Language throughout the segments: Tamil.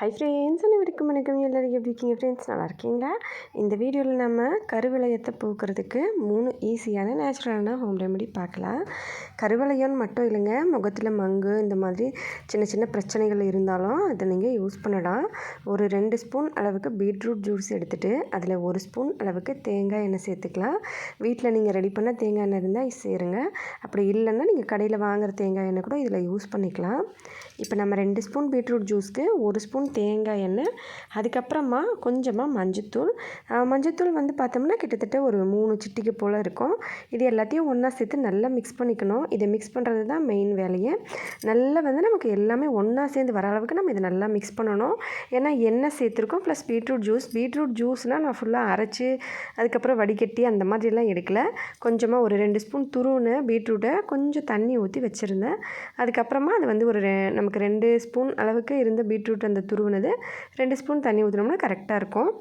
ஹை ஃப்ரெண்ட்ஸ் அனைவருக்கும் வணக்கம் எல்லோரும் எப்படி இருக்கீங்க ஃப்ரெண்ட்ஸ் நல்லா இருக்கீங்களா? இந்த வீடியோவில் நம்ம கருவிளையத்தை பூக்கிறதுக்கு மூணு ஈஸியான நேச்சுரலான ஹோம் ரெமெடி பார்க்கலாம். கருவளையம்னு மட்டும் இல்லைங்க முகத்தில் மங்கு இந்த மாதிரி சின்ன சின்ன பிரச்சனைகள் இருந்தாலும் அதை நீங்கள் யூஸ் பண்ணலாம். ஒரு ரெண்டு ஸ்பூன் அளவுக்கு பீட்ரூட் ஜூஸ் எடுத்துகிட்டு அதில் ஒரு ஸ்பூன் அளவுக்கு தேங்காய் எண்ணெய் சேர்த்துக்கலாம். வீட்டில் நீங்கள் ரெடி பண்ண தேங்காய் எண்ணெய் இருந்தால் சேருங்க. அப்படி இல்லைன்னா நீங்கள் கடையில் வாங்குகிற தேங்காய் எண்ணெய் கூட இதில் யூஸ் பண்ணிக்கலாம். இப்போ நம்ம ரெண்டு ஸ்பூன் பீட்ரூட் ஜூஸ்க்கு ஒரு ஸ்பூன் தேங்காய் எண்ணெய் அதுக்கப்புறமா கொஞ்சமாக மஞ்சத்தூள். மஞ்சத்தூள் வந்து பார்த்தோம்னா கிட்டத்தட்ட ஒரு மூணு சிட்டிக்கு போல் இருக்கும். இது எல்லாத்தையும் ஒன்றா சேர்த்து நல்லா மிக்ஸ் பண்ணிக்கணும். இதை மிக்ஸ் பண்ணுறது தான் மெயின் வேலையை. நல்லா வந்து நமக்கு எல்லாமே ஒன்றா சேர்ந்து வர அளவுக்கு நம்ம இதை நல்லா மிக்ஸ் பண்ணணும். ஏன்னா எண்ணெய் சேர்த்துருக்கோம் ப்ளஸ் பீட்ரூட் ஜூஸ் பீட்ரூட் ஜூஸ்னால் நான் ஃபுல்லாக அரைச்சி அதுக்கப்புறம் வடிகட்டி அந்த மாதிரிலாம் எடுக்கல. கொஞ்சமாக ஒரு ரெண்டு ஸ்பூன் துருவுன்னு பீட்ரூட்டை கொஞ்சம் தண்ணி ஊற்றி வச்சுருந்தேன். அதுக்கப்புறமா அது வந்து ஒரு நமக்கு ரெண்டு ஸ்பூன் அளவுக்கு இருந்த பீட்ரூட் அந்த துருவினது. ரெண்டு ஸ்பூன் தண்ணி ஊற்றினோம்னா கரெக்டாக இருக்கும்.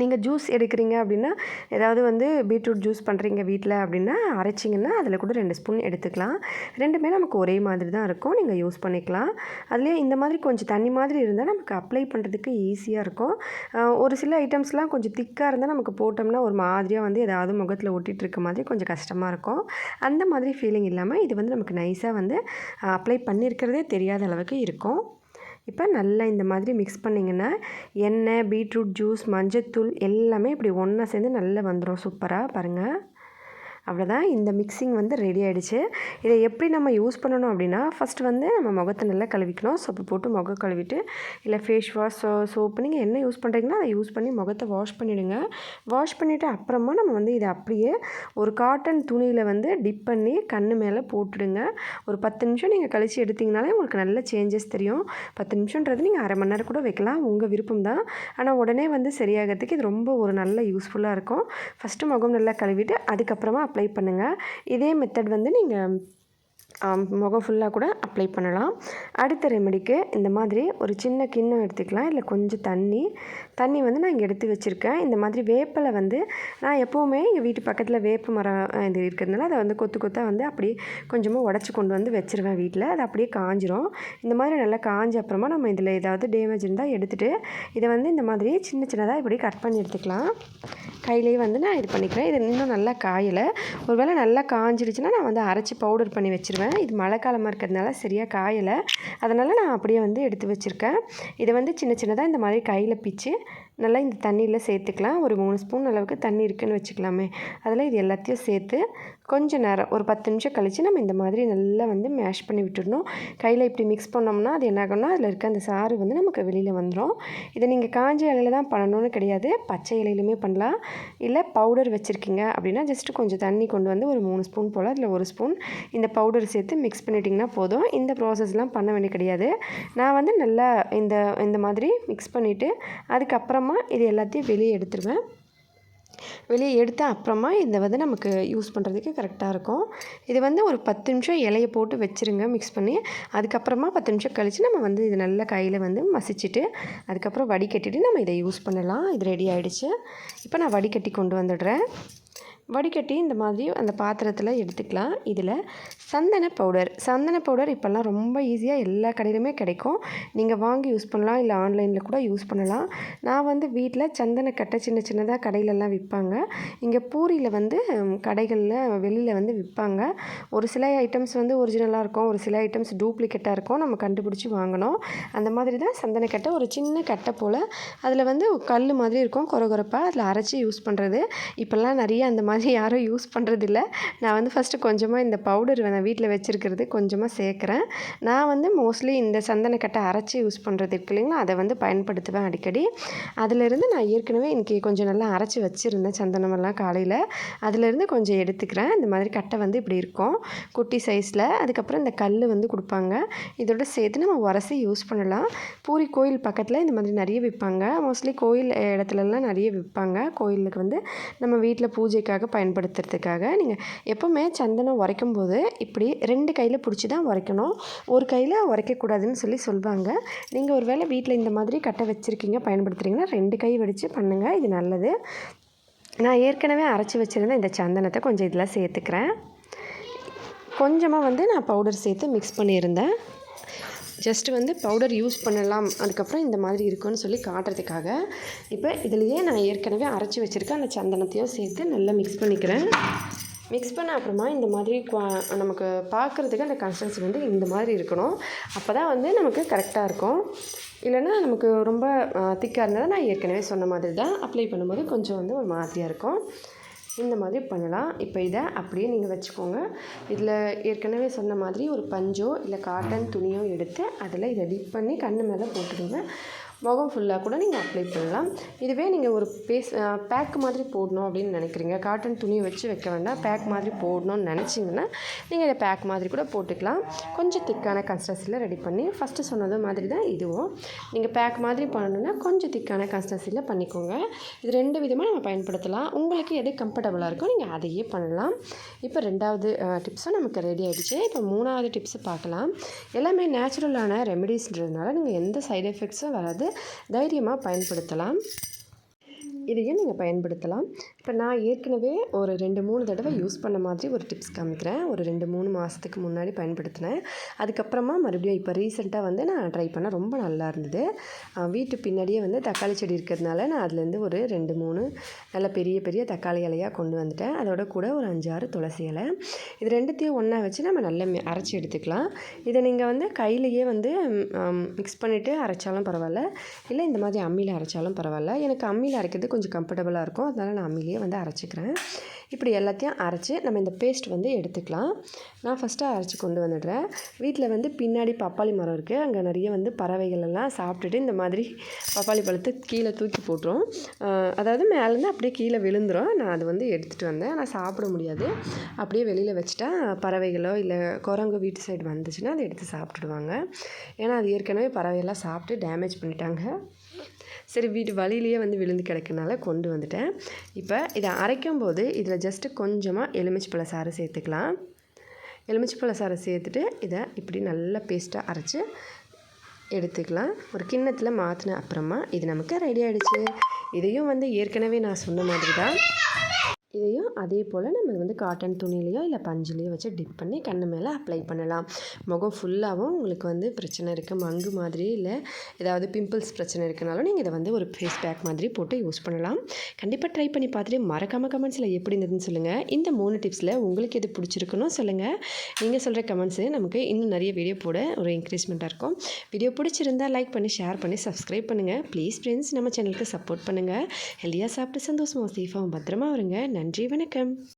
நீங்கள் ஜூஸ் எடுக்கிறீங்க அப்படின்னா ஏதாவது வந்து பீட்ரூட் ஜூஸ் பண்ணுறீங்க வீட்டில் அப்படின்னா அரைச்சிங்கன்னா அதில் கூட ரெண்டு ஸ்பூன் எடுத்துக்கலாம். ரெண்டுமே நமக்கு ஒரே மாதிரி தான் இருக்கும். நீங்கள் யூஸ் பண்ணிக்கலாம். அதுலேயே இந்த மாதிரி கொஞ்சம் தண்ணி மாதிரி இருந்தால் நமக்கு அப்ளை பண்ணுறதுக்கு ஈஸியாக இருக்கும். ஒரு சில ஐட்டம்ஸ்லாம் கொஞ்சம் திக்காக இருந்தால் நமக்கு போட்டோம்னா ஒரு மாதிரியாக வந்து ஏதாவது முகத்தில் ஒட்டிகிட்டு இருக்க மாதிரி கொஞ்சம் கஷ்டமாக இருக்கும். அந்த மாதிரி ஃபீலிங் இல்லாமல் இது வந்து நமக்கு நைஸாக வந்து அப்ளை பண்ணியிருக்கிறதே தெரியாத அளவுக்கு இருக்கும். இப்போ நல்லா இந்த மாதிரி மிக்ஸ் பண்ணிங்கன்னா எண்ணெய் பீட்ரூட் ஜூஸ் மஞ்சத்தூள் எல்லாமே இப்படி ஒன்றா சேர்ந்து நல்லா வந்துடும் சூப்பராக பாருங்கள் அவ்வளோதான் இந்த மிக்சிங் வந்து ரெடி ஆகிடுச்சு இதை எப்படி நம்ம யூஸ் பண்ணணும் அப்படின்னா ஃபஸ்ட்டு வந்து நம்ம முகத்தை நல்லா கழுவிக்கணும். சோப்பு போட்டு முகம் கழுவிட்டு இல்லை ஃபேஸ் வாஷ் சோ சோப்பு நீங்கள் என்ன யூஸ் பண்ணுறீங்கன்னா அதை யூஸ் பண்ணி முகத்தை வாஷ் பண்ணிவிடுங்க வாஷ் பண்ணிவிட்டு அப்புறமா நம்ம வந்து இதை அப்படியே ஒரு காட்டன் துணியில் வந்து டிப் பண்ணி கண் மேலே போட்டுடுங்க. ஒரு பத்து நிமிஷம் நீங்கள் கழித்து எடுத்திங்கனாலே உங்களுக்கு நல்ல சேஞ்சஸ் தெரியும். பத்து நிமிஷன்றது நீங்கள் அரை மணி நேரம் கூட வைக்கலாம். உங்கள் விருப்பம் தான். ஆனால் உடனே வந்து சரியாகிறதுக்கு இது ரொம்ப ஒரு நல்ல யூஸ்ஃபுல்லாக இருக்கும். ஃபஸ்ட்டு முகம் நல்லா கழுவிட்டு அதுக்கப்புறமா அப்ளை பண்ணுங்கள் இதே மெத்தட் வந்து நீங்கள் முகம் ஃபுல்லாக கூட அப்ளை பண்ணலாம். அடுத்த ரெமெடிக்கு இந்த மாதிரி ஒரு சின்ன கிண்ணம் எடுத்துக்கலாம். இல்லை கொஞ்சம் தண்ணி. தண்ணி வந்து நான் இங்கே எடுத்து வச்சுருக்கேன். இந்த மாதிரி வேப்பலை வந்து நான் எப்போவுமே எங்கள் வீட்டு பக்கத்தில் வேப்ப மரம் இது இருக்கிறதுனால அதை வந்து கொத்து கொத்தாக வந்து அப்படியே கொஞ்சமாக உடச்சி கொண்டு வந்து வச்சுருவேன் வீட்டில் அது அப்படியே காஞ்சிரும். இந்த மாதிரி நல்லா காஞ்ச அப்புறமா நம்ம இதில் ஏதாவது டேமேஜ் இருந்தால் எடுத்துகிட்டு இதை வந்து இந்த மாதிரி சின்ன சின்னதாக இப்படி கட் பண்ணி எடுத்துக்கலாம். கையிலேயே வந்து நான் இது பண்ணிக்கிறேன். இது இன்னும் நல்லா காயலை. ஒரு வேளை நல்லா காஞ்சிடுச்சுன்னா நான் வந்து அரைச்சி பவுடர் பண்ணி வச்சுருவேன். இது மழை காலமாக இருக்கிறதுனால சரியாக காயலை. அதனால் நான் அப்படியே வந்து எடுத்து வச்சுருக்கேன். இதை வந்து சின்ன சின்னதாக இந்த மாதிரி கையில் பிச்சு நல்லா இந்த தண்ணியில் சேர்த்துக்கலாம். ஒரு மூணு ஸ்பூன் அளவுக்கு தண்ணி இருக்குதுன்னு வச்சுக்கலாமே. அதில் இது எல்லாத்தையும் சேர்த்து கொஞ்சம் நேரம் ஒரு பத்து நிமிஷம் கழித்து நம்ம இந்த மாதிரி நல்லா வந்து மேஷ் பண்ணி விட்டுடணும் கையில் இப்படி மிக்ஸ் பண்ணோம்னா அது என்ன ஆகும்னா அதில் இருக்க அந்த சாறு வந்து நமக்கு வெளியில் வந்துடும் இதை நீங்கள் காஞ்ச இலையில தான் பண்ணணும்னு கிடையாது. பச்சை இலையிலுமே பண்ணலாம். இல்லை பவுடர் வச்சுருக்கீங்க அப்படின்னா ஜஸ்ட்டு கொஞ்சம் தண்ணி கொண்டு வந்து ஒரு மூணு ஸ்பூன் போல் அதில் ஒரு ஸ்பூன் இந்த பவுடர் சேர்த்து மிக்ஸ் பண்ணிட்டிங்கன்னா போதும். இந்த ப்ராசஸ்லாம் பண்ண வேண்டிய கிடையாது. நான் வந்து நல்லா இந்த இந்த மாதிரி மிக்ஸ் பண்ணிவிட்டு அதுக்கப்புறமா அப்புறமா இது எல்லாத்தையும் வெளியே எடுத்துருவேன். வெளியே எடுத்த அப்புறமா இதை வந்து நமக்கு யூஸ் பண்ணுறதுக்கு கரெக்டாக இருக்கும். இது வந்து ஒரு பத்து நிமிஷம் இலையை போட்டு வச்சுருங்க மிக்ஸ் பண்ணி. அதுக்கப்புறமா பத்து நிமிஷம் கழித்து நம்ம வந்து இது நல்லா கையில் வந்து மசிச்சுட்டு அதுக்கப்புறம் வடிகட்டிட்டு நம்ம இதை யூஸ் பண்ணலாம். இது ரெடி ஆகிடுச்சு இப்போ நான் வடிகட்டி கொண்டு வந்துடுறேன். வடிகட்டி இந்த மாதிரி அந்த பாத்திரத்தில் எடுத்துக்கலாம். இதில் சந்தன பவுடர் சந்தன பவுடர் இப்போல்லாம் ரொம்ப ஈஸியாக எல்லா கடையிலுமே கிடைக்கும். நீங்கள் வாங்கி யூஸ் பண்ணலாம் இல்லை ஆன்லைனில் கூட யூஸ் பண்ணலாம். நான் வந்து வீட்டில் சந்தன கட்டை சின்ன சின்னதாக கடையிலலாம் விற்பாங்க. இங்கே பூரியில் வந்து கடைகளில் வெளியில் வந்து விற்பாங்க. ஒரு சில ஐட்டம்ஸ் வந்து ஒரிஜினலாக இருக்கும் ஒரு சில ஐட்டம்ஸ் டூப்ளிகேட்டாக இருக்கும். நம்ம கண்டுபிடிச்சி வாங்கணும். அந்த மாதிரி தான் சந்தன கட்டை ஒரு சின்ன கட்டை போல். அதில் வந்து கல் மாதிரி இருக்கும் குறகுறப்பாக அதில் அரைச்சி யூஸ் பண்ணுறது இப்போல்லாம் நிறைய அந்த மாதிரி மாதிரி யாரும் யூஸ் பண்ணுறதில்ல நான் வந்து ஃபஸ்ட்டு கொஞ்சமாக இந்த பவுடர் நான் வீட்டில் வச்சுருக்கிறது கொஞ்சமாக சேர்க்குறேன். நான் வந்து மோஸ்ட்லி இந்த சந்தனக்கட்டை அரைச்சி யூஸ் பண்ணுறது இருக்கு இல்லைங்களா? அதை வந்து பயன்படுத்துவேன் அடிக்கடி. அதிலேருந்து நான் ஏற்கனவே இன்றைக்கி கொஞ்சம் நல்லா அரைச்சி வச்சுருந்தேன் சந்தனமெல்லாம் காலையில். அதிலிருந்து கொஞ்சம் எடுத்துக்கிறேன். இந்த மாதிரி கட்டை வந்து இப்படி இருக்கும். குட்டி சைஸில் அதுக்கப்புறம் இந்த கல் வந்து கொடுப்பாங்க. இதோட சேர்த்து நம்ம உரசி யூஸ் பண்ணலாம். பூரி கோயில் பக்கத்தில் இந்த மாதிரி நிறைய விற்பாங்க மோஸ்ட்லி கோயில் இடத்துலலாம் நிறைய விற்பாங்க கோயிலுக்கு வந்து நம்ம வீட்டில் பூஜைக்காக பயன்படுத்துறதுக்காக நீங்கள் எப்போவுமே சந்தனம் உரைக்கும் போது இப்படி ரெண்டு கையில் பிடிச்சி தான் உரைக்கணும். ஒரு கையில் உரைக்கக்கூடாதுன்னு சொல்லி சொல்லுவாங்க நீங்கள் ஒரு வேளை வீட்டில் இந்த மாதிரி கட்டை வச்சுருக்கீங்க பயன்படுத்துகிறீங்கன்னா ரெண்டு கை வடித்து பண்ணுங்கள் இது நல்லது. நான் ஏற்கனவே அரைச்சி வச்சுருந்த இந்த சந்தனத்தை கொஞ்சம் இதில் சேர்த்துக்கிறேன். கொஞ்சமாக வந்து நான் பவுடர் சேர்த்து மிக்ஸ் பண்ணியிருந்தேன். ஜஸ்ட் வந்து பவுடர் யூஸ் பண்ணலாம். அதுக்கப்புறம் இந்த மாதிரி இருக்கும்னு சொல்லி காட்டுறதுக்காக இப்போ இதுலேயே நான் ஏற்கனவே அரைச்சி வச்சுருக்கேன் அந்த சந்தனத்தையும் சேர்த்து நல்லா மிக்ஸ் பண்ணிக்கிறேன். மிக்ஸ் பண்ண அப்புறமா இந்த மாதிரி குவா நமக்கு பார்க்குறதுக்கு அந்த கன்சிஸ்டன்சி வந்து இந்த மாதிரி இருக்கணும். அப்போ தான் வந்து நமக்கு கரெக்டாக இருக்கும். இல்லைன்னா நமக்கு ரொம்ப திக்காக இருந்தால் நான் ஏற்கனவே சொன்ன மாதிரி தான் அப்ளை பண்ணும்போது கொஞ்சம் வந்து ஒரு மாதிரியாக இருக்கும். இந்த மாதிரி பண்ணலாம். இப்போ இதை அப்படியே நீங்கள் வச்சுக்கோங்க. இதில் ஏற்கனவே சொன்ன மாதிரி ஒரு பஞ்சோ இல்லை காட்டன் துணியோ எடுத்து அதில் இதை டிப் பண்ணி கண்ணு மேலே போட்டுடுங்க. முகம் ஃபுல்லாக கூட நீங்கள் அப்ளை பண்ணலாம். இதுவே நீங்கள் ஒரு பேஸ் பேக் மாதிரி போடணும் அப்படின்னு நினைக்கிறீங்க. காட்டன் துணியை வச்சு வைக்க வேண்டாம். பேக் மாதிரி போடணும்னு நினச்சிங்கன்னா நீங்கள் இதை பேக் மாதிரி கூட போட்டுக்கலாம். கொஞ்சம் திக்கான கன்ஸ்டன்சியில் ரெடி பண்ணி ஃபஸ்ட்டு சொன்னது மாதிரி தான் இதுவும். நீங்கள் பேக் மாதிரி பண்ணணுன்னா கொஞ்சம் திக்கான கன்ஸ்டன்சியில் பண்ணிக்கோங்க. இது ரெண்டு விதமாக நம்ம பயன்படுத்தலாம். உங்களுக்கு எது கம்ஃபர்டபுளாக இருக்கோ நீங்கள் அதையே பண்ணலாம். இப்போ ரெண்டாவது டிப்ஸும் நமக்கு ரெடி ஆகிடுச்சு இப்போ மூணாவது டிப்ஸு பார்க்கலாம். எல்லாமே நேச்சுரலான ரெமெடிஸ்ன்றதுனால நீங்கள் எந்த சைடு எஃபெக்ட்ஸும் வராது. தைரியமாக பயன்படுத்தலாம். இதையும் நீங்கள் பயன்படுத்தலாம். இப்போ நான் ஏற்கனவே ஒரு ரெண்டு மூணு தடவை யூஸ் பண்ண மாதிரி ஒரு டிப்ஸ் காமிக்கிறேன். ஒரு ரெண்டு மூணு மாதத்துக்கு முன்னாடி பயன்படுத்தினேன். அதுக்கப்புறமா மறுபடியும் இப்போ ரீசெண்டாக வந்து நான் ட்ரை பண்ண ரொம்ப நல்லா இருந்தது. வீட்டு பின்னாடியே வந்து தக்காளி செடி இருக்கிறதுனால நான் அதுலேருந்து ஒரு ரெண்டு மூணு நல்ல பெரிய பெரிய தக்காளி இலையாக கொண்டு வந்துட்டேன். அதோட கூட ஒரு அஞ்சாறு துளசி இலை. இது ரெண்டுத்தையும் ஒன்றா வச்சு நம்ம நல்லா அரைச்சி எடுத்துக்கலாம். இதை நீங்கள் வந்து கையிலையே வந்து மிக்ஸ் பண்ணிவிட்டு அரைச்சாலும் பரவாயில்ல. இல்லை இந்த மாதிரி அம்மியில் அரைச்சாலும் பரவாயில்ல. எனக்கு அம்மியில் அரைக்கிறது கொஞ்சம் கொஞ்சம் கம்ஃபர்டபுளாக இருக்கும். அதனால் நான் அம்மிலேயே வந்து அரைச்சிக்கிறேன். இப்படி எல்லாத்தையும் அரைச்சி நம்ம இந்த பேஸ்ட் வந்து எடுத்துக்கலாம். நான் ஃபஸ்ட்டு அரைச்சி கொண்டு வந்துடுறேன். வீட்டில் வந்து பின்னாடி பப்பாளி மரம் இருக்குது அங்கே நிறைய வந்து பறவைகள் எல்லாம் சாப்பிட்டுட்டு இந்த மாதிரி பப்பாளி பழத்தை கீழே தூக்கி போட்டுரும். அதாவது மேலேருந்து அப்படியே கீழே விழுந்துடும் நான் அது வந்து எடுத்துகிட்டு வந்தேன். ஆனால் சாப்பிட முடியாது. அப்படியே வெளியில் வச்சுட்டா பறவைகளோ இல்லை குரங்கு வீட்டு சைடு வந்துச்சுன்னா அதை எடுத்து சாப்பிட்டுடுவாங்க. ஏன்னா அது ஏற்கனவே பறவையெல்லாம் சாப்பிட்டு டேமேஜ் பண்ணிட்டாங்க. சரி வீட்டு வழியிலேயே வந்து விழுந்து கிடக்கனால கொண்டு வந்துட்டேன். இப்போ இதை அரைக்கும் போது இதில் ஜஸ்ட்டு கொஞ்சமாக எலுமிச்சை சாறு சேர்த்துக்கலாம். எலுமிச்சை சாறை சேர்த்துட்டு இதை இப்படி நல்லா பேஸ்ட்டாக அரைச்சி எடுத்துக்கலாம். ஒரு கிண்ணத்தில் மாற்றின அப்புறமா இது நமக்கு ரெடி ஆகிடுச்சு இதையும் வந்து ஏற்கனவே நான் சொன்ன மாதிரி தான் இதையும் அதே போல் நம்ம வந்து காட்டன் துணிலேயோ இல்லை பஞ்சுலேயோ வச்சு டிப் பண்ணி கண்ணு மேலே அப்ளை பண்ணலாம். முகம் ஃபுல்லாகவும் உங்களுக்கு வந்து பிரச்சனை இருக்குது மங்கு மாதிரி இல்லை. ஏதாவது பிம்பிள்ஸ் பிரச்சனை இருக்குனாலும் நீங்கள் இதை வந்து ஒரு ஃபேஸ் பேக் மாதிரி போட்டு யூஸ் பண்ணலாம். கண்டிப்பாக ட்ரை பண்ணி பார்த்துட்டு மறக்காம கமெண்ட்ஸில் எப்படி இருந்ததுன்னு சொல்லுங்கள் இந்த மூணு டிப்ஸில் உங்களுக்கு எது பிடிச்சிருக்குன்னு சொல்லுங்கள் நீங்கள் சொல்கிற கமெண்ட்ஸு நமக்கு இன்னும் நிறைய வீடியோ போட ஒரு என்கரேஜ்மெண்ட்டாக இருக்கும். வீடியோ பிடிச்சிருந்தால் லைக் பண்ணி ஷேர் பண்ணி சப்ஸ்கிரைப் பண்ணுங்கள் ப்ளீஸ் ஃப்ரெண்ட்ஸ் நம்ம சேனலுக்கு சப்போர்ட் பண்ணுங்கள் ஹெல்தியாக சாப்பிட்டு சந்தோஷமாக சேஃபாகவும் பத்திரமா வருங்க நன்றி. நன்றி வணக்கம்